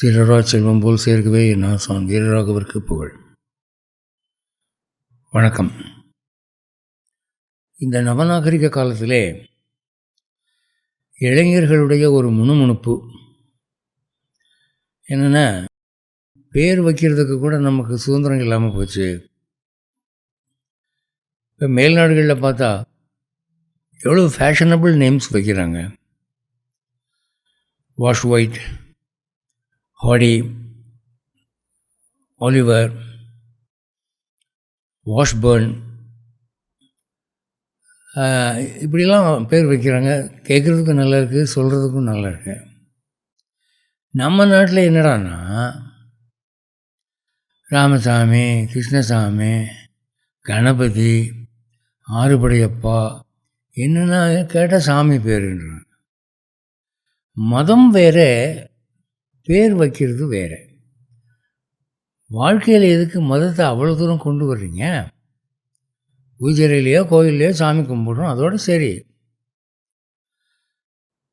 சீரரா செல்வம் போல் சேர்க்கவே நாசான் வீரராகவிற்கு புகழ். வணக்கம். இந்த நவநாகரிக காலத்திலே இளைஞர்களுடைய ஒரு முணுமுணுப்பு என்னென்னா? பேர் வைக்கிறதுக்கு கூட நமக்கு சுதந்திரம் இல்லாமல் போச்சு. இப்போ மேல்நாடுகளில் பார்த்தா எவ்வளோ ஃபேஷனபிள் நேம்ஸ் வைக்கிறாங்க. Wash White Hadi Oliver Washburn இப்படிலாம் பேர் வைக்கிறாங்க. கேட்குறதுக்கும் நல்லா இருக்குது சொல்கிறதுக்கும் நல்லா இருக்கு. நம்ம நாட்டில் என்னடான்னா ராமசாமி கிருஷ்ணசாமி கணபதி ஆறுபடையப்பா என்னென்னா கேட்டால் சாமி பேருன்றாங்க. மதம் வேறு பேர் வைக்கிறது வேறு. வாழ்க்கையில் எதுக்கு மதத்தை அவ்வளோ தூரம் கொண்டு வர்றீங்க? பூஜரையிலையோ கோயிலையோ சாமி கும்பிட்றோம் அதோடு சரி.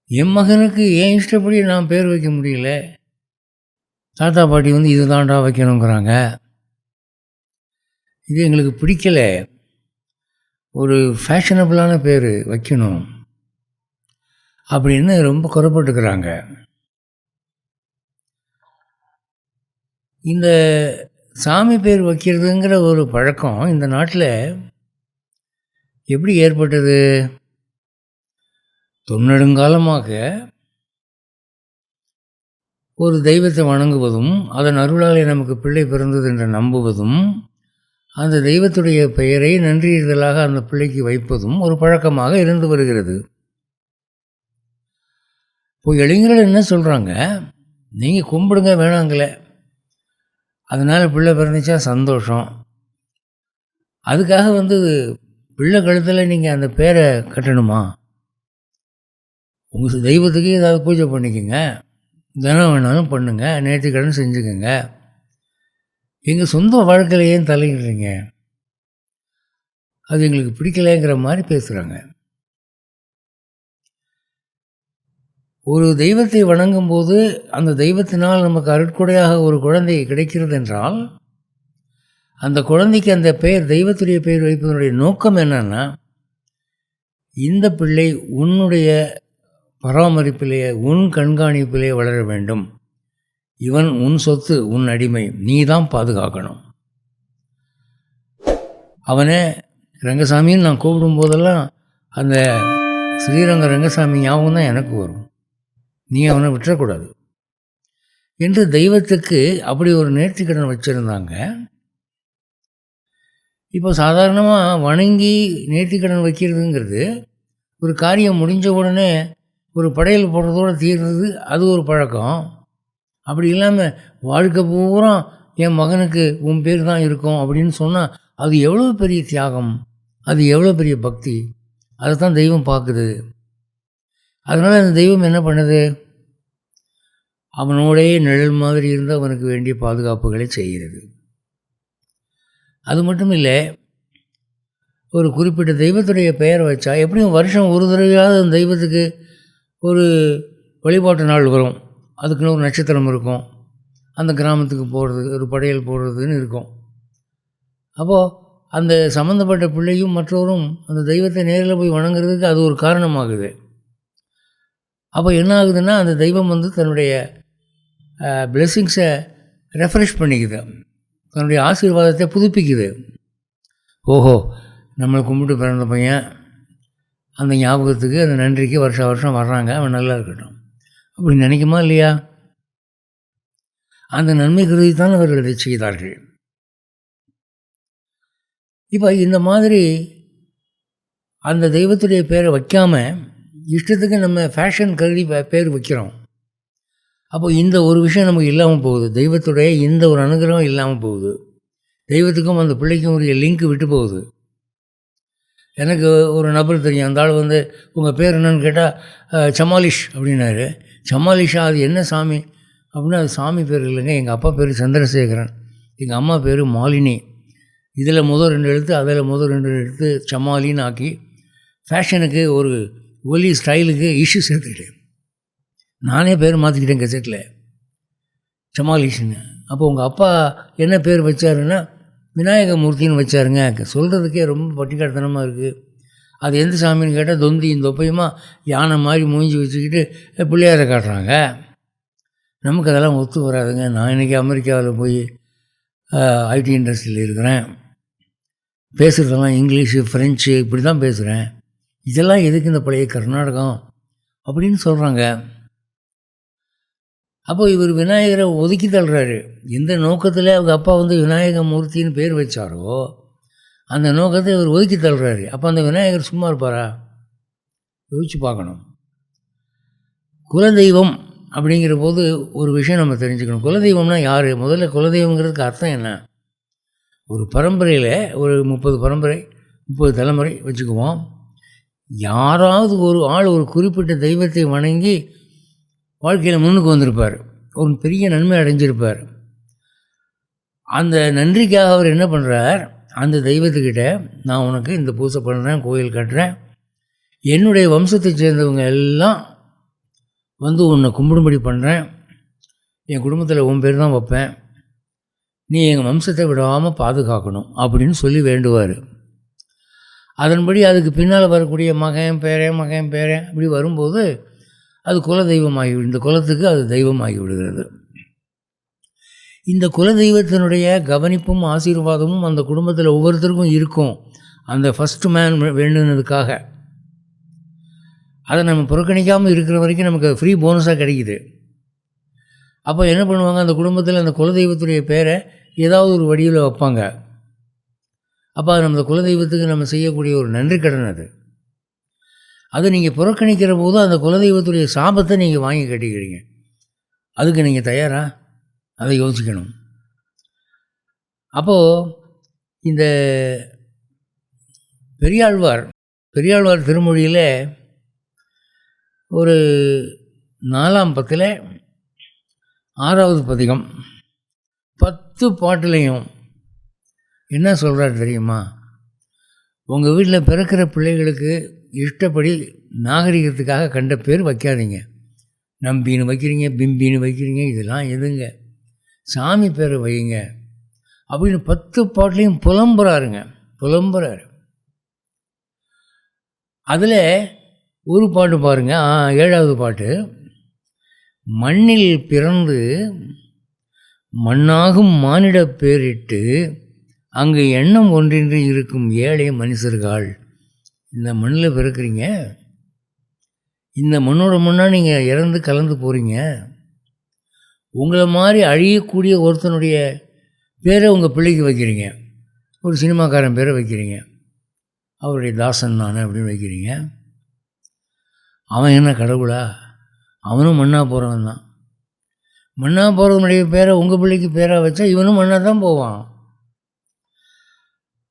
என் மகனுக்கு ஏன் இஷ்டப்படி நான் பேர் வைக்க முடியல? தாத்தா பாட்டி வந்து இது தாண்டா வைக்கணுங்கிறாங்க. இது எங்களுக்கு பிடிக்கலை. ஒரு ஃபேஷனபிளான பேர் வைக்கணும் அப்படின்னு ரொம்ப குறைப்பட்டுக்கிறாங்க இந்த சாமி பேர் வைக்கிறதுங்கிற ஒரு பழக்கம் இந்த நாட்டில் எப்படி ஏற்பட்டது? தொன்னெடுங்காலமாக ஒரு தெய்வத்தை வணங்குவதும் அதன் அருளாலே நமக்கு பிள்ளை பிறந்தது என்று நம்புவதும் அந்த தெய்வத்துடைய பெயரை நன்றியதலாக அந்த பிள்ளைக்கு வைப்பதும் ஒரு பழக்கமாக இருந்து வருகிறது. இப்போ இளைஞர்கள் என்ன சொல்கிறாங்க நீங்கள் கும்பிடுங்க வேணாங்களே. அதனால் பிள்ளை பிறந்துச்சா சந்தோஷம். அதுக்காக வந்து பிள்ளை கழுத்தில் நீங்கள் அந்த பேரை கட்டணுமா? உங்கள் தெய்வத்துக்கு ஏதாவது பூஜை பண்ணிக்கோங்க. தினம் வேணாலும் பண்ணுங்கள் நேர்த்திக்கடன் செஞ்சுக்கோங்க. எங்கள் சொந்த வாழ்க்கையில் ஏன் தலையிடுறீங்க? அது எங்களுக்கு பிடிக்கலைங்கிற மாதிரி பேசுகிறாங்க ஒரு தெய்வத்தை வணங்கும் போது அந்த தெய்வத்தினால் நமக்கு அருட்கொடையாக ஒரு குழந்தை கிடைக்கிறது என்றால் அந்த குழந்தைக்கு அந்த பெயர் தெய்வத்துடைய பெயர் வைப்பதனுடைய நோக்கம் என்னன்னா இந்த பிள்ளை உன்னுடைய பராமரிப்பிலே உன் கண்காணிப்பிலே வளர வேண்டும். இவன் உன் சொத்து உன் அடிமை நீ தான் பாதுகாக்கணும். அவனை ரங்கசாமின்னு நான் கூப்பிடும் போதெல்லாம் அந்த ஸ்ரீரங்க ரங்கசாமி ஞாபகம் தான் எனக்கு வரும். நீ அவனை விட்டுறக்கூடாது. என்று தெய்வத்துக்கு அப்படி ஒரு நேர்த்திக்கடன் வச்சுருந்தாங்க. இப்போ சாதாரணமாக வணங்கி நேர்த்திக்கடன் வைக்கிறதுங்கிறது ஒரு காரியம் முடிஞ்ச உடனே ஒரு படையல் போடுறதோடு தீர்றது அது ஒரு பழக்கம். அப்படி இல்லாமல் வாழ்க்கை பூரா என் மகனுக்கு உன் பேர் தான் இருக்கும் அப்படின்னு சொன்னால் அது எவ்வளோ பெரிய தியாகம்? அது எவ்வளோ பெரிய பக்தி? அதை தான் தெய்வம் பார்க்குது. அதனால் அந்த தெய்வம் என்ன பண்ணுது? அவனோடே நிழல் மாதிரி இருந்து அவனுக்கு வேண்டிய பாதுகாப்புகளை செய்கிறது. அது மட்டும் இல்லை ஒரு குறிப்பிட்ட தெய்வத்துடைய பெயரை வச்சா எப்படியும் வருஷம் ஒரு தடவையாவது அந்த தெய்வத்துக்கு ஒரு வழிபாட்டு நாள் வரும். அதுக்குன்னு ஒரு நட்சத்திரம் இருக்கும். அந்த கிராமத்துக்கு போகிறது ஒரு படையல் போடுறதுன்னு இருக்கும். அப்போது அந்த சம்மந்தப்பட்ட பிள்ளையும் மற்றவரும் அந்த தெய்வத்தை நேரில் போய் வணங்குறதுக்கு அது ஒரு காரணமாகுது. அப்போ என்ன ஆகுதுன்னா அந்த தெய்வம் வந்து தன்னுடைய பிளெஸ்ஸிங்ஸை ரெஃப்ரெஷ் பண்ணிக்குது. தன்னுடைய ஆசீர்வாதத்தை புதுப்பிக்குது. ஓஹோ நம்மளை கும்பிட்டு பிறந்த பையன் அந்த ஞாபகத்துக்கு அந்த நன்றிக்கு வருஷம் வருஷம் வர்றாங்க. அவன் நல்லா இருக்கட்டும். அப்படி நினைக்குமா இல்லையா? அந்த நன்மை கருதி தான் அவர்கள் இதை செய்தார்கள். இப்போ இந்த மாதிரி அந்த தெய்வத்துடைய பேரை வைக்காமல் இஷ்டத்துக்கு நம்ம ஃபேஷன் கருதி பேர் வைக்கிறோம். அப்போ இந்த ஒரு விஷயம் நமக்கு இல்லாமல் போகுது. தெய்வத்துடைய இந்த ஒரு அனுகிரகம் இல்லாமல் போகுது. தெய்வத்துக்கும் அந்த பிள்ளைக்கும் உரிய லிங்க் விட்டு போகுது. எனக்கு ஒரு நபர் தெரியும். அந்த ஆள் வந்து உங்கள் பேர் என்னன்னு கேட்டால் சமாலிஷ் அப்படின்னாரு. சமாலிஷா அது என்ன சாமி? அப்படின்னா அது சாமி பேர் இல்லைங்க. எங்கள் அப்பா பேர் சந்திரசேகரன். எங்கள் அம்மா பேர் மாலினி. இதில் முதல் ரெண்டு எழுத்து அதில் முதல் ரெண்டு எழுத்து சமாலின்னு ஆக்கி ஃபேஷனுக்கு ஒரு ஒலி ஸ்டைலுக்கு இஷ்யூ சேர்த்துக்கிட்டேன். நானே பேர் மாற்றிக்கிட்டேன் கெசட்டில் சமாளிஷுங்க அப்போ உங்கள் அப்பா என்ன பேர் வச்சாருன்னா விநாயகமூர்த்தின்னு வச்சாருங்க. சொல்கிறதுக்கே ரொம்ப பட்டிக்காட்டுத்தனமாக இருக்குது அது எந்த சாமின்னு கேட்டால் தொந்தியும் தொப்பையுமா யானை மாதிரி மூஞ்சி வச்சுக்கிட்டு பிள்ளையாரை காட்டுறாங்க. நமக்கு அதெல்லாம் ஒத்து வராதுங்க. நான் இன்றைக்கி அமெரிக்காவில் போய் ஐடி இண்டஸ்ட்ரியில் இருக்கிறேன். பேசுகிறதெல்லாம் இங்கிலீஷு ஃப்ரெஞ்சு இப்படி தான் பேசுகிறேன் இதெல்லாம் எதுக்கு இந்த பழைய கர்நாடகம்? அப்படின்னு சொல்கிறாங்க அப்போ இவர் விநாயகரை ஒதுக்கி தள்ளுறாரு. எந்த நோக்கத்தில் அவங்க அப்பா வந்து விநாயக மூர்த்தின்னு பேர் வச்சாரோ அந்த நோக்கத்தை இவர் ஒதுக்கி தள்ளுறாரு. அப்போ அந்த விநாயகர் சும்மா இருப்பாரா? யோசிச்சு பார்க்கணும். குலதெய்வம் அப்படிங்கிற போது ஒரு விஷயம் நம்ம தெரிஞ்சுக்கணும். குலதெய்வம்னா யார்? முதல்ல குலதெய்வங்கிறதுக்கு அர்த்தம் என்ன? ஒரு பரம்பரையில் ஒரு முப்பது பரம்பரை முப்பது தலைமுறை வச்சுக்குவோம். யாராவது ஒரு ஆள் ஒரு குறிப்பிட்ட தெய்வத்தை வணங்கி வாழ்க்கையில் முன்னுக்கு வந்திருப்பார். ஒரு பெரிய நன்மை அடைஞ்சிருப்பார். அந்த நன்றிக்காக அவர் என்ன பண்ணுறார் அந்த தெய்வத்துக்கிட்ட நான் உனக்கு இந்த பூசை பண்ணுறேன் கோயில் கட்டுறேன். என்னுடைய வம்சத்தை சேர்ந்தவங்க எல்லாம் வந்து உன்னை கும்பிடும்படி பண்ணுறேன் என் குடும்பத்தில் உன் பேர் தான் வைப்பேன். நீ எங்கள் வம்சத்தை விடாமல் பாதுகாக்கணும் அப்படின்னு சொல்லி வேண்டுவார். அதன்படி அதுக்கு பின்னால் வரக்கூடிய மகன் பேரன் மகன் பேரன் அப்படி வரும்போது அது குல தெய்வமாகி இந்த குலத்துக்கு அது தெய்வமாகி விடுகிறது. இந்த குல தெய்வத்தினுடைய கவனிப்பும் ஆசீர்வாதமும் அந்த குடும்பத்தில் ஒவ்வொருத்தருக்கும் இருக்கும். அந்த ஃபஸ்ட்டு மேன் வேண்டுனதுக்காக. அதை நம்ம புறக்கணிக்காமல் இருக்கிற வரைக்கும் நமக்கு ஃப்ரீ போனஸாக கிடைக்குது. அப்போ என்ன பண்ணுவாங்க? அந்த குடும்பத்தில் அந்த குலதெய்வத்துடைய பேரை ஏதாவது ஒரு வடிவில் வைப்பாங்க. அப்போ அது நம்ம குலதெய்வத்துக்கு நம்ம செய்யக்கூடிய ஒரு நன்றி கடன் அது. அதை நீங்கள் புறக்கணிக்கிற போது அந்த குலதெய்வத்துடைய சாபத்தை நீங்கள் வாங்கி கட்டிக்கிறீங்க. அதுக்கு நீங்கள் தயாரா? அதை யோசிக்கணும். அப்போது இந்த பெரியாழ்வார் பெரியாழ்வார் திருமொழியில் ஒரு நாலாம் பத்தில் ஆறாவது பதிகம் பத்து பாட்டுலேயும் என்ன சொல்கிறார் தெரியுமா? உங்கள் வீட்டில் பிறக்கிற பிள்ளைகளுக்கு இஷ்டப்படி நாகரிகத்துக்காக கண்ட பேர் வைக்காதீங்க. நம்பின்னு வைக்கிறீங்க பிம்பின்னு வைக்கிறீங்க இதெல்லாம் எதுங்க? சாமி பேரை வைங்க அப்படின்னு பத்து பாட்டிலையும் புலம்புறாருங்க. புலம்புறாரு. அதில் ஒரு பாட்டு பாருங்கள் ஏழாவது பாட்டு. மண்ணில் பிறந்து மண்ணாகும் மானிட பேரிட்டு அங்கு எண்ணம் ஒன்றின்றி இருக்கும் ஏழை மனுஷர்கள் இந்த மண்ணில் பிறக்கிறீங்க. இந்த மண்ணோட மண்ணாக நீங்கள் இறந்து கலந்து போகிறீங்க உங்களை மாதிரி அழியக்கூடிய ஒருத்தனுடைய பேரை உங்கள் பிள்ளைக்கு வைக்கிறீங்க. ஒரு சினிமாக்காரன் பேரை வைக்கிறீங்க. அவருடைய தாசன் நான் அப்படின்னு வைக்கிறீங்க. அவன் என்ன கடவுளா? அவனும் மண்ணாக போகிறவன் தான். மண்ணாக போகிறவனுடைய பேரை உங்கள் பிள்ளைக்கு பேராக வச்சா இவனும் மண்ணாக தான் போவான்.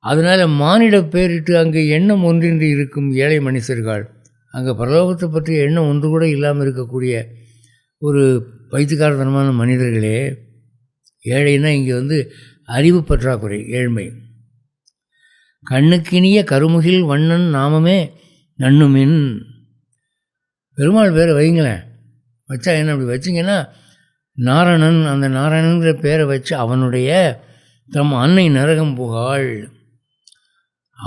அதனால் மானிட பேரிட்டு அங்கே எண்ணம் ஒன்றின்றி இருக்கும் ஏழை மனுஷர்கள் அங்கே பரலோகத்தை பற்றிய எண்ணம் ஒன்று கூட இல்லாமல் இருக்கக்கூடிய ஒரு பைத்தியக்காரத்தனமான மனிதர்களே ஏழைன்னா இங்கே வந்து அறிவு பற்றாக்குறை ஏழ்மை. கண்ணுக்கினிய கருமுகில் வண்ணன் நாமமே நண்ணுமின். பெருமாள் பேரை வைங்களேன் வச்சா என்ன அப்படி வச்சிங்கன்னா நாராயணன் அந்த நாராயணங்கிற பேரை வச்சு அவனுடைய தம் அன்னை நரகம் புகாள்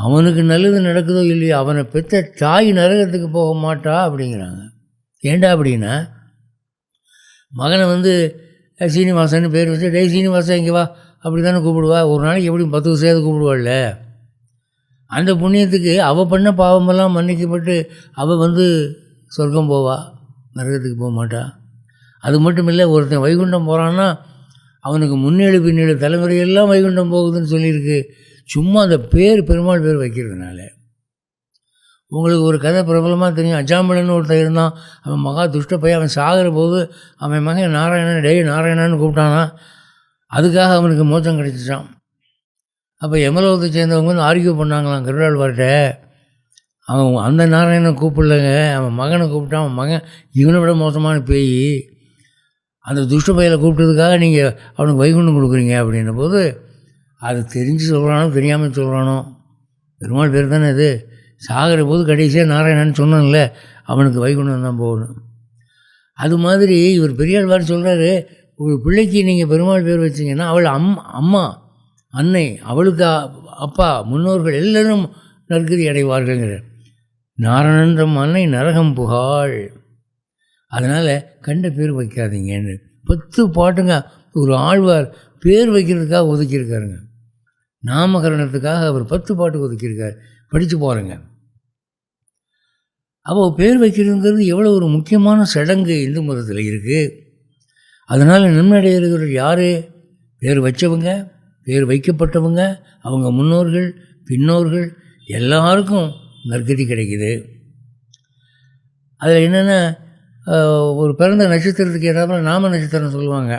அவனுக்கு நல்லது நடக்குதோ இல்லையோ அவனை பெற்ற தாய் நரகத்துக்கு போக மாட்டா அப்படிங்கிறாங்க. ஏண்டா அப்படின்னா மகனை வந்து சீனிவாசன் பேர் வச்சு டே சீனிவாசன் இங்கே வா. அப்படி தானே கூப்பிடுவா. ஒரு நாளைக்கு எப்படி பத்து வருஷம் கூப்பிடுவாள்ல. அந்த புண்ணியத்துக்கு அவள் பண்ண பாவமெல்லாம் மன்னிக்கப்பட்டு அவள் வந்து சொர்க்கம் போவா நரகத்துக்கு போக மாட்டா. அது மட்டும் இல்லை ஒருத்தன் வைகுண்டம் போகிறான்னா அவனுக்கு முன்னேழு பின்னேழு தலைமுறையெல்லாம் வைகுண்டம் போகுதுன்னு சொல்லியிருக்கு. சும்மா அந்த பேர் பெருமாள் பேர் வைக்கிறதுனால. உங்களுக்கு ஒரு கதை பிரபலமாக தெரியும். அஜாம்பலன்னு ஒருத்தன் இருந்தான். அவன் மகா துஷ்ட பையன். அவன் சாகிற போது அவன் மகன் நாராயணன் டெய் நாராயணன்னு கூப்பிட்டானா? அதுக்காக அவனுக்கு மோச்சம் கிடைச்சிட்டான் அப்போ எமலோகத்தை சேர்ந்தவங்க வந்து ஆர்கியூ பண்ணாங்களாம் கருடாழ்வார்கிட்ட அவன் அந்த நாராயணனை கூப்பிடலங்க. அவன் மகனை கூப்பிட்டான். அவன் மகன் இவனை விட மோசமான பேய். அந்த துஷ்ட பையில கூப்பிட்டதுக்காக நீங்கள் அவனுக்கு வைகுண்டம் கொடுக்குறீங்க அப்படின்ன போது அது தெரிஞ்சு சொல்கிறானோ தெரியாமல் சொல்கிறானோ பெருமாள் பேர் தானே இது. சாகிற போது கடைசியாக நாராயணன் சொன்னான்ல அவனுக்கு வைகுண்டம் தான் போகணும். அது மாதிரி இவர் பெரியாழ்வார் சொல்கிறாரு ஒரு பிள்ளைக்கு நீங்கள் பெருமாள் பேர் வச்சிங்கன்னா அவள் அம் அம்மா அன்னை அவளுக்கு அப்பா முன்னோர்கள் எல்லோரும் நற்கதி அடைவார்கள்ங்கிற நாரணன்றம் அன்னை நரகம் புகாள். அதனால் கண்ட பேர் வைக்காதீங்கன்னு. பத்து பாட்டுங்க ஒரு ஆழ்வார் பேர் வைக்கிறதுக்காக ஒதுக்கியிருக்காருங்க. நாமகரணத்துக்காக அவர் பத்து பாட்டு ஒதுக்கியிருக்கார். படித்து போகிறேங்க அப்போ பேர் வைக்கிறதுங்கிறது எவ்வளோ ஒரு முக்கியமான சடங்கு இந்து மதத்தில் இருக்குது அதனால் நன்மடைகிறவர் யார்? பேர் வச்சவங்க பேர் வைக்கப்பட்டவங்க அவங்க முன்னோர்கள் பின்னோர்கள் எல்லாருக்கும் நற்கதி கிடைக்குது. அதில் என்னென்னா ஒரு பிறந்த நட்சத்திரத்துக்கு ஏதாவது நாம நட்சத்திரம் சொல்லுவாங்க.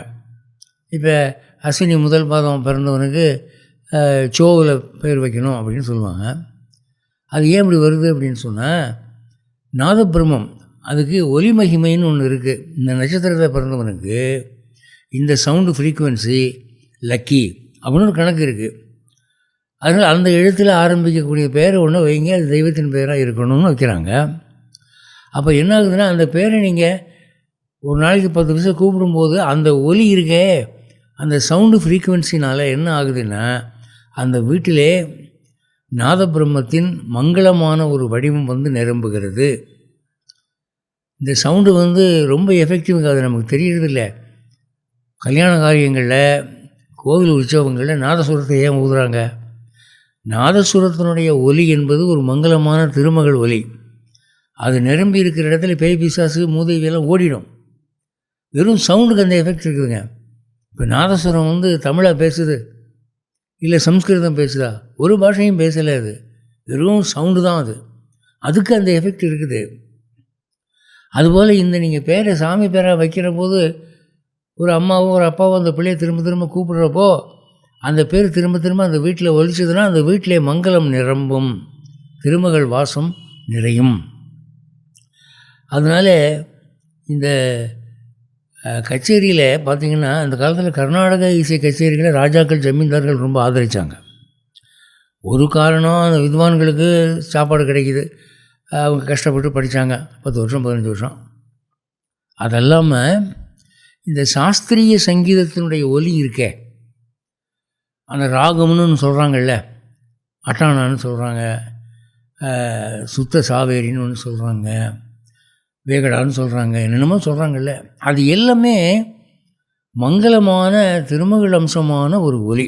இப்போ அஸ்வினி முதல் பாதம் பிறந்தவனுக்கு சோவில் பேர் வைக்கணும் அப்படின்னு சொல்லுவாங்க. அது ஏன் இப்படி வருது அப்படின்னு சொன்னால் நாதபிரமம் அதுக்கு ஒலி மகிமைன்னு ஒன்று இருக்குது இந்த நட்சத்திரத்தில் பிறந்தவனுக்கு இந்த சவுண்டு ஃப்ரீக்குவென்சி லக்கி அப்படின்னு ஒரு கணக்கு இருக்குது அதனால் அந்த எழுத்தில் ஆரம்பிக்கக்கூடிய பேரை ஒன்று வைங்க அது தெய்வத்தின் பேராக இருக்கணும்னு வைக்கிறாங்க. அப்போ என்ன ஆகுதுன்னா அந்த பேரை நீங்கள் ஒரு நாளைக்கு பத்து நிமிஷம் கூப்பிடும்போது அந்த ஒலி இருக்கே அந்த சவுண்டு ஃப்ரீக்குவென்சினால் என்ன ஆகுதுன்னா அந்த வீட்டிலே நாதபிரம்மத்தின் மங்களமான ஒரு வடிவம் வந்து நிரம்புகிறது. இந்த சவுண்டு வந்து ரொம்ப எஃபெக்டிவ் அது நமக்கு தெரியறதில்ல. கல்யாண காரியங்களில் கோவில் உற்சவங்களில் நாதசுரத்தை ஏன் ஊதுறாங்க? நாதசுரத்தினுடைய ஒலி என்பது ஒரு மங்களமான திருமகள் ஒலி. அது நிரம்பி இருக்கிற இடத்துல பேய் பிசாசு மூதேவியெல்லாம் ஓடிடும். வெறும் சவுண்டுக்கு அந்த எஃபெக்ட் இருக்குதுங்க. இப்போ நாதஸ்வரம் வந்து தமிழாக பேசுது? இல்லை சம்ஸ்கிருதம் பேசுதா? ஒரு பாஷையும் பேசலை அது. வெறும் சவுண்டு தான் அது. அதுக்கு அந்த எஃபெக்ட் இருக்குது. அதுபோல் இந்த நீங்கள் பேரை சாமி பேராக வைக்கிற போது ஒரு அம்மாவோ ஒரு அப்பாவோ அந்த பிள்ளையை திரும்ப திரும்ப கூப்பிடுறப்போ அந்த பேர் திரும்ப திரும்ப அந்த வீட்டில் ஒழிச்சதுன்னா அந்த வீட்டிலே மங்களம் நிரம்பும். திருமகள் வாசம் நிறையும். அதனால இந்த கச்சேரியில் பார்த்திங்கன்னா அந்த காலத்தில் கர்நாடக இசை கச்சேரிகளை ராஜாக்கள் ஜமீன்தார்கள் ரொம்ப ஆதரித்தாங்க ஒரு காரணம் அந்த வித்வான்களுக்கு சாப்பாடு கிடைக்கிது. அவங்க கஷ்டப்பட்டு படித்தாங்க பத்து வருஷம் பதினஞ்சு வருஷம். அதல்லாமல் இந்த சாஸ்திரிய சங்கீதத்தினுடைய ஒலி இருக்கே. அந்த ராகம்னு ஒன்று சொல்கிறாங்கல்ல அட்டானான்னு சொல்கிறாங்க சுத்த சாவேரின்னு ஒன்று சொல்கிறாங்க வேகடான்னு சொல்கிறாங்க என்னென்னமோ சொல்கிறாங்கல்ல அது எல்லாமே மங்களமான திருமகள் அம்சமான ஒரு ஒலி.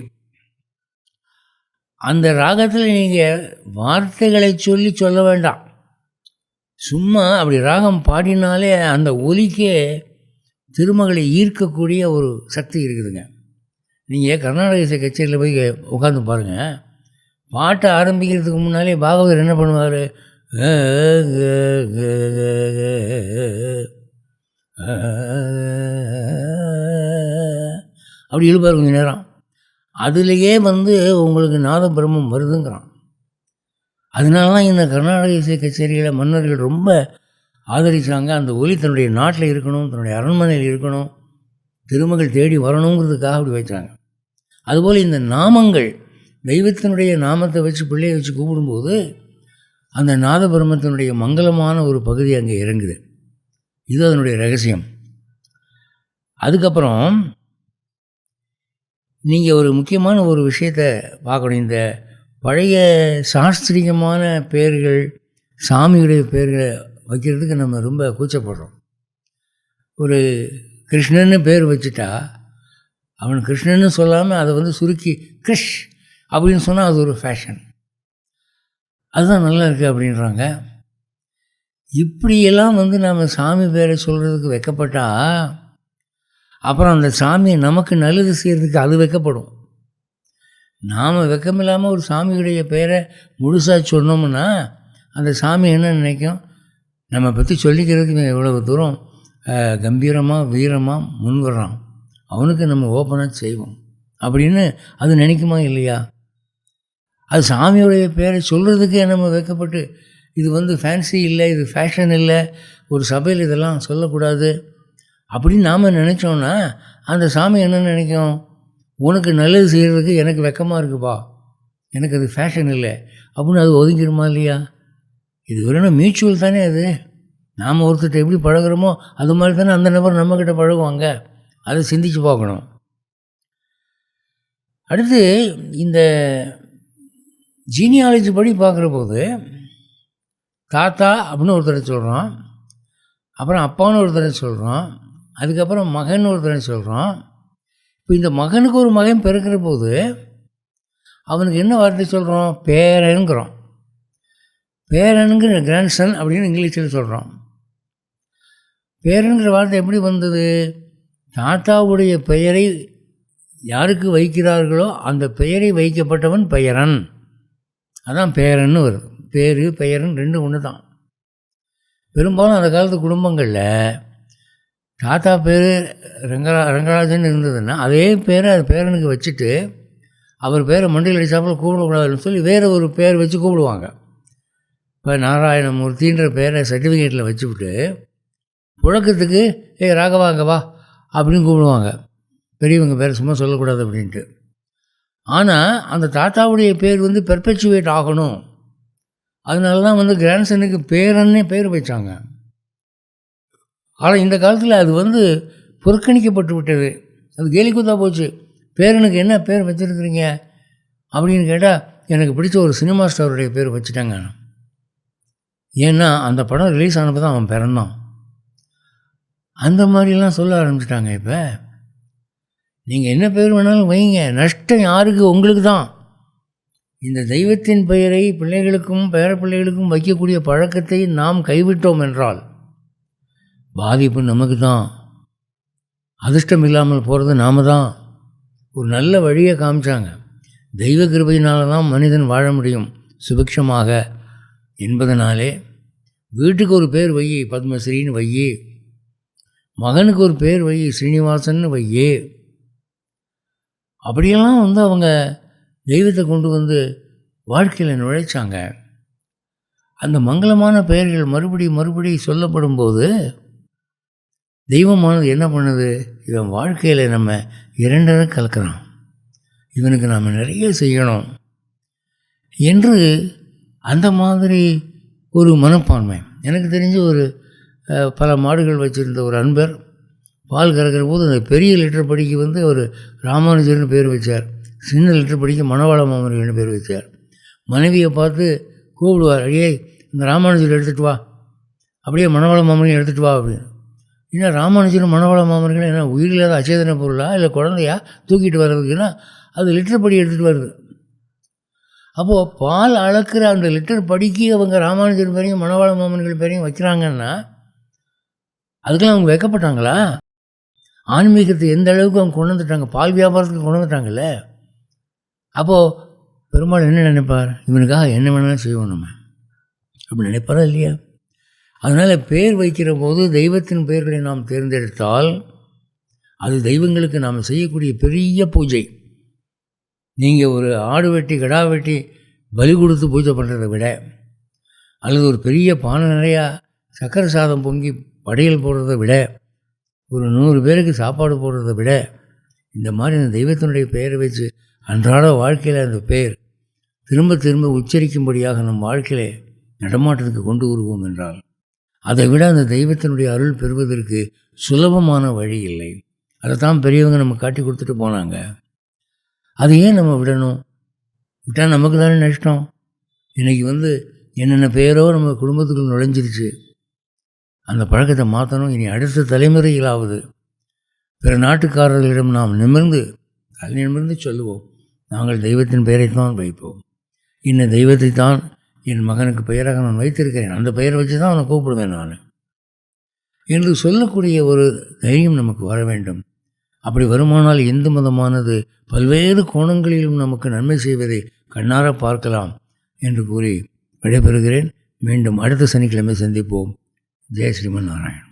அந்த ராகத்தில் நீங்கள் வார்த்தைகளை சொல்லி சொல்ல வேண்டாம். சும்மா அப்படி ராகம் பாடினாலே அந்த ஒலிக்கே திருமகளை ஈர்க்கக்கூடிய ஒரு சக்தி இருக்குதுங்க. நீங்கள் கர்நாடக இசை கச்சேரியில் போய் உட்காந்து பாருங்கள் பாட்டை ஆரம்பிக்கிறதுக்கு முன்னாலே பாகவதர் என்ன பண்ணுவார்? அப்படி இழுப்பார் கொஞ்சம் நேரம். அதுலேயே வந்து உங்களுக்கு நாதபிரமம் வருதுங்கிறான். அதனால தான் இந்த கர்நாடக இசை கச்சேரியில் மன்னர்கள் ரொம்ப ஆதரித்தாங்க அந்த ஒலி தன்னுடைய நாட்டில் இருக்கணும் தன்னுடைய அரண்மனையில் இருக்கணும் திருமகள் தேடி வரணுங்கிறதுக்காக அப்படி வைச்சாங்க. அதுபோல் இந்த நாமங்கள் தெய்வத்தினுடைய நாமத்தை வச்சு பிள்ளையை வச்சு கூப்பிடும்போது அந்த நாதபிரமத்தினுடைய மங்களமான ஒரு பகுதி அங்கே இறங்குது. இது அதனுடைய ரகசியம். அதுக்கப்புறம் நீங்கள் ஒரு முக்கியமான ஒரு விஷயத்தை பார்க்கணும். இந்த பழைய சாஸ்திரிகமான பேர்கள் சாமியுடைய பேர்களை வைக்கிறதுக்கு நம்ம ரொம்ப கூச்சப்படுறோம். ஒரு கிருஷ்ணன்னு பேர் வச்சுட்டா அவன் கிருஷ்ணன்னு சொல்லாமல் அதை வந்து சுருக்கி கிருஷ் அப்படின்னு சொன்னால் அது ஒரு ஃபேஷன் அதுதான் நல்லா இருக்குது அப்படின்றாங்க. இப்படியெல்லாம் வந்து நம்ம சாமி பேரை சொல்கிறதுக்கு வைக்கப்பட்டா அப்புறம் அந்த சாமி நமக்கு நல்லது செய்கிறதுக்கு அது வைக்கப்படும். நாம் வெக்கமில்லாமல் ஒரு சாமியுடைய பேரை முழுசாக சொன்னோம்னா அந்த சாமி என்ன நினைக்கும்? நம்ம பற்றி சொல்லிக்கிறதுக்கு இவன் எவ்வளவு தூரம் கம்பீரமாக வீரமாக முன் வர்றான் அவனுக்கு நம்ம ஓப்பனாக செய்வோம். அப்படின்னு அது நினைக்குமா இல்லையா? அது சாமியுடைய பேரை சொல்கிறதுக்கே நம்ம வைக்கப்பட்டு இது வந்து ஃபேன்சி இல்லை இது ஃபேஷன் இல்லை ஒரு சபையில் இதெல்லாம் சொல்லக்கூடாது அப்படின்னு நாம் நினச்சோன்னா அந்த சாமி என்ன நினைக்கும்? உனக்கு நல்லது செய்கிறதுக்கு எனக்கு வெக்கமாக இருக்குப்பா. எனக்கு அது ஃபேஷன் இல்லை. அப்படின்னு அது ஒதுங்கிடுமா இல்லையா? இது வெறும் மியூச்சுவல் தானே அது? நாம் ஒருத்தர்கிட்ட எப்படி பழகுறோமோ அது மாதிரி தானே அந்த நபர் நம்மக்கிட்ட பழகுவாங்க. அதை சிந்திச்சு பார்க்கணும். அடுத்து இந்த ஜீனியாலஜி படி பார்க்குற போது தாத்தா அப்படின்னு ஒருத்தரை சொல்கிறோம் அப்புறம் அப்பான்னு ஒருத்தரை சொல்கிறோம் அதுக்கப்புறம் மகன் ஒருத்தரை சொல்கிறோம் இப்போ இந்த மகனுக்கு ஒரு மகன் பிறக்கிற போது அவனுக்கு என்ன வார்த்தை சொல்கிறோம் பேரனுங்கிறோம். பேரனுங்கிற கிராண்ட்சன் அப்படின்னு இங்கிலீஷில் சொல்கிறோம் பேரனுங்கிற வார்த்தை எப்படி வந்தது? தாத்தாவுடைய பெயரை யாருக்கு வைக்கிறார்களோ அந்த பெயரை வைக்கப்பட்டவன் பெயரன். அதான் பேரன்னு வருது. பேர் பெயர்னு ரெண்டு ஒன்று தான் பெரும்பாலும் அந்த காலத்து குடும்பங்களில் தாத்தா பேர் ரங்கரா ரங்கராஜன் இருந்ததுன்னா அதே பேரை அது பேரனுக்கு வச்சுட்டு அவர் பேரை மண்டியில் அடித்தாப்புல கூப்பிடக்கூடாதுன்னு சொல்லி வேறு ஒரு பேர் வச்சு கூப்பிடுவாங்க. இப்போ நாராயணமூர்த்தின்ற பேரை சர்டிஃபிகேட்டில் வச்சுவிட்டு புழக்கத்துக்கு ஏ ராகவாங்கவா அப்படின்னு கூப்பிடுவாங்க. பெரியவங்க பேர் சும்மா சொல்லக்கூடாது அப்படின்ட்டு. ஆனால் அந்த தாத்தாவுடைய பேர் வந்து பெர்பெச்சுவேட் ஆகணும். அதனால தான் வந்து கிராண்ட்சனுக்கு பேரன்னே பேர் வச்சாங்க. ஆனால் இந்த காலத்தில் அது வந்து புறக்கணிக்கப்பட்டு விட்டது. அது கேலிக்குத்தா போச்சு. பேரனுக்கு என்ன பேர் வச்சுருக்குறீங்க? அப்படின்னு கேட்டால் எனக்கு பிடிச்ச ஒரு சினிமா ஸ்டாருடைய பேர் வச்சுட்டாங்க. ஏன்னா அந்த படம் ரிலீஸ் ஆனப்போ தான் அவன் பிறந்தான். அந்த மாதிரிலாம் சொல்ல ஆரம்பிச்சிட்டாங்க இப்போ. நீங்கள் என்ன பேர் வேணாலும் வைங்க. நஷ்டம் யாருக்கு? உங்களுக்கு தான் இந்த தெய்வத்தின் பெயரை பிள்ளைகளுக்கும் பேர பிள்ளைகளுக்கும் வைக்கக்கூடிய பழக்கத்தை நாம் கைவிட்டோம் என்றால் பாதிப்பு நமக்கு தான் அதிர்ஷ்டம் இல்லாமல் போகிறது நாம தான் ஒரு நல்ல வழியை காமிச்சாங்க. தெய்வ கிருபையினால தான் மனிதன் வாழ முடியும். சுபிக்ஷமாக என்பதனாலே வீட்டுக்கு ஒரு பேர் வையி பத்மஸ்ரீன்னு வையி. மகனுக்கு ஒரு பேர் வை ஸ்ரீனிவாசன் வையே. அப்படியெல்லாம் வந்து அவங்க தெய்வத்தை கொண்டு வந்து வாழ்க்கையில் நுழைச்சாங்க. அந்த மங்களமான பெயர்கள் மறுபடி மறுபடி சொல்லப்படும் போது தெய்வமானது என்ன பண்ணுது? இவன் வாழ்க்கையில் நம்ம இரண்டரை கலக்கிறான். இவனுக்கு நாம் நிறைய செய்யணும் என்று அந்த மாதிரி ஒரு மனப்பான்மை. எனக்கு தெரிஞ்ச ஒரு பல மாடுகள் வச்சுருந்த ஒரு அன்பர் பால் கறக்கிற போது அந்த பெரிய லிட்டர் படிக்கு வந்து ஒரு ராமானுஜர்னு பேர் வச்சார். சின்ன லிட்டர் படிக்க மணவாள மாமனிகள்னு பேர் வச்சார். மனைவியை பார்த்து கூப்பிடுவார் அடியே இந்த ராமானுஜர் எடுத்துகிட்டு வா. அப்படியே மணவாள மாமனியை எடுத்துகிட்டு வா அப்படின்னு. ஏன்னா ராமானுஜரும் மணவாள மாமனிகளும் என்ன உயிரில்லாத அச்சேதன பொருளா இல்லை குழந்தையா தூக்கிட்டு வர்றதுக்குன்னா அது லிட்டர் படி எடுத்துகிட்டு வருது. அப்போது பால் அளக்கிற அந்த லிட்டர் படிக்கு அவங்க ராமானுஜர் பேரையும் மணவாள மாமன்கள் பேரையும் வைக்கிறாங்கன்னா அதுக்கெல்லாம் அவங்க வைக்கப்பட்டாங்களா? ஆன்மீகத்தை எந்த அளவுக்கு அவங்க கொண்டு வந்துட்டாங்க பால் வியாபாரத்துக்கு கொண்டு வந்துட்டாங்கல்ல? அப்போது பெருமாள் என்ன நினைப்பார்? இவனுக்காக என்ன வேணாலும் செய்வோம் நம்ம. அப்படி நினைப்பாரா இல்லையா? அதனால் பேர் வைக்கிற போது தெய்வத்தின் பெயர்களை நாம் தேர்ந்தெடுத்தால் அது தெய்வங்களுக்கு நாம் செய்யக்கூடிய பெரிய பூஜை. நீங்கள் ஒரு ஆடு வெட்டி கடா வெட்டி பலி கொடுத்து பூஜை பண்ணுறதை விட அல்லது ஒரு பெரிய பானை நிறையா சக்கரை சாதம் பொங்கி படையல் போடுறதை விட ஒரு நூறு பேருக்கு சாப்பாடு போடுறதை விட இந்த மாதிரி அந்த தெய்வத்தினுடைய பெயரை வச்சு அன்றாட வாழ்க்கையில் அந்த பெயர் திரும்ப திரும்ப உச்சரிக்கும்படியாக நம் வாழ்க்கையிலே நடமாட்டத்துக்கு கொண்டு வருவோம் என்றால் அதை விட அந்த தெய்வத்தினுடைய அருள் பெறுவதற்கு சுலபமான வழி இல்லை. அதை தான் பெரியவங்க நம்ம காட்டி கொடுத்துட்டு போனாங்க. அதை ஏன் நம்ம விடணும்? விட்டால் நமக்கு தானே நஷ்டம். இன்றைக்கி வந்து என்னென்ன பேரோ நம்ம குடும்பத்துக்குள் நுழைஞ்சிருச்சு. அந்த பழக்கத்தை மாற்றணும் இனி அடுத்த தலைமுறையிலாவது பிற நாட்டுக்காரர்களிடம் நாம் நிமிர்ந்து தலை நிமிர்ந்து சொல்லுவோம். நாங்கள் தெய்வத்தின் பெயரைத்தான் வைப்போம். இந்த தெய்வத்தை தான் என் மகனுக்கு பெயராக நான் வைத்திருக்கிறேன். அந்த பெயரை வச்சு தான் அவனை கூப்பிடுவேன் நான். என்று சொல்லக்கூடிய ஒரு தைரியம் நமக்கு வர வேண்டும். அப்படி வருமானால் இந்து மதமானது பல்வேறு கோணங்களிலும் நமக்கு நன்மை செய்வதை கண்ணார பார்க்கலாம் என்று கூறி விடைபெறுகிறேன். மீண்டும் அடுத்த சனிக்கிழமை சந்திப்போம். जय श्रीमनारायण